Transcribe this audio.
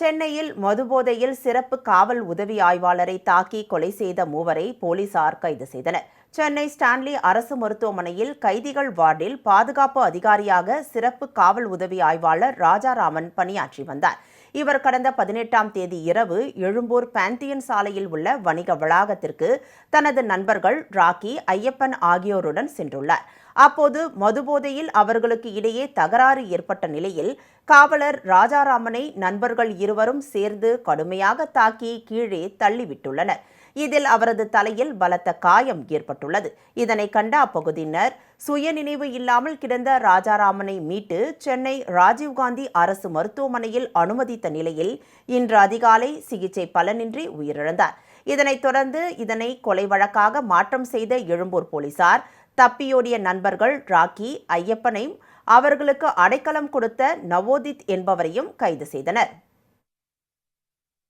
சென்னையில் மதுபோதையில் சிறப்பு காவல் உதவி ஆய்வாளரை தாக்கி கொலை செய்த மூவரை போலீசார் கைது செய்தனர். சென்னை ஸ்டான்லி அரசு மருத்துவமனையில் கைதிகள் வார்டில் பாதுகாப்பு அதிகாரியாக சிறப்பு காவல் உதவி ஆய்வாளர் ராஜாராமன் பணியாற்றி வந்தார். இவர் கடந்த பதினெட்டாம் தேதி இரவு எழும்பூர் பாந்தியன் சாலையில் உள்ள வணிக வளாகத்திற்கு தனது நண்பர்கள் ராக்கி ஐயப்பன் ஆகியோருடன் சென்றுள்ளார். அப்போது மதுபோதையில் அவர்களுக்கு இடையே தகராறு ஏற்பட்ட நிலையில் காவலர் ராஜாராமனை நண்பர்கள் இருவரும் சேர்ந்து கடுமையாக தாக்கி கீழே தள்ளிவிட்டுள்ளனர். இதில் அவரது தலையில் பலத்த காயம் ஏற்பட்டுள்ளது. இதனை கண்ட அப்பகுதியினர் சுயநினைவு இல்லாமல் கிடந்த ராஜாராமனை மீட்டு சென்னை ராஜீவ்காந்தி அரசு மருத்துவமனையில் அனுமதித்த நிலையில் இன்று அதிகாலை சிகிச்சை பலனின்றி உயிரிழந்தார். இதனைத் தொடர்ந்து இதனை கொலை வழக்காக மாற்றம் செய்த எழும்பூர் போலீசார் தப்பியோடிய நண்பர்கள் ராக்கி ஐயப்பனையும் அவர்களுக்கு அடைக்கலம் கொடுத்த நவோதித் என்பவரையும் கைது செய்தனர்.